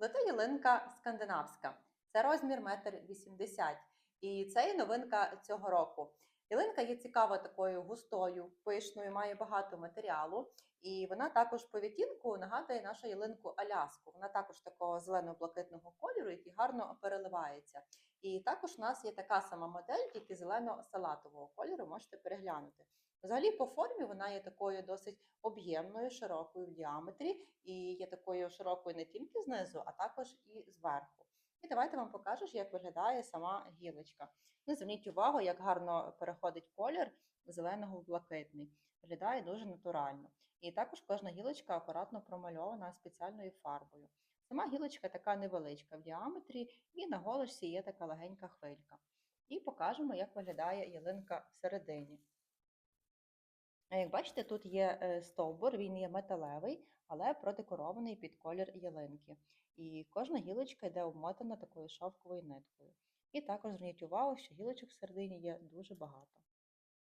Лета ялинка скандинавська. Це розмір 1,80 м. І це є новинка цього року. Ялинка є цікава такою густою, пишною, має багато матеріалу. І вона також по відтінку нагадує нашу ялинку Аляску. Вона також такого зелено-блакитного кольору, який гарно переливається. І також у нас є така сама модель, тільки зелено-салатового кольору, можете переглянути. Взагалі, по формі вона є такою досить об'ємною, широкою в діаметрі, і є такою широкою не тільки знизу, а також і зверху. І давайте вам покажу, як виглядає сама гілочка. Ну, зверніть увагу, як гарно переходить колір зеленого в блакитний. Виглядає дуже натурально. І також кожна гілочка акуратно промальована спеціальною фарбою. Сама гілочка така невеличка в діаметрі, і на голочці є така легенька хвилька. І покажемо, як виглядає ялинка всередині. Як бачите, тут є е, стовбур, він є металевий, але продекорований під колір ялинки. І кожна гілочка йде обмотана такою шовковою ниткою. І також зверніть увагу, що гілочок всередині є дуже багато.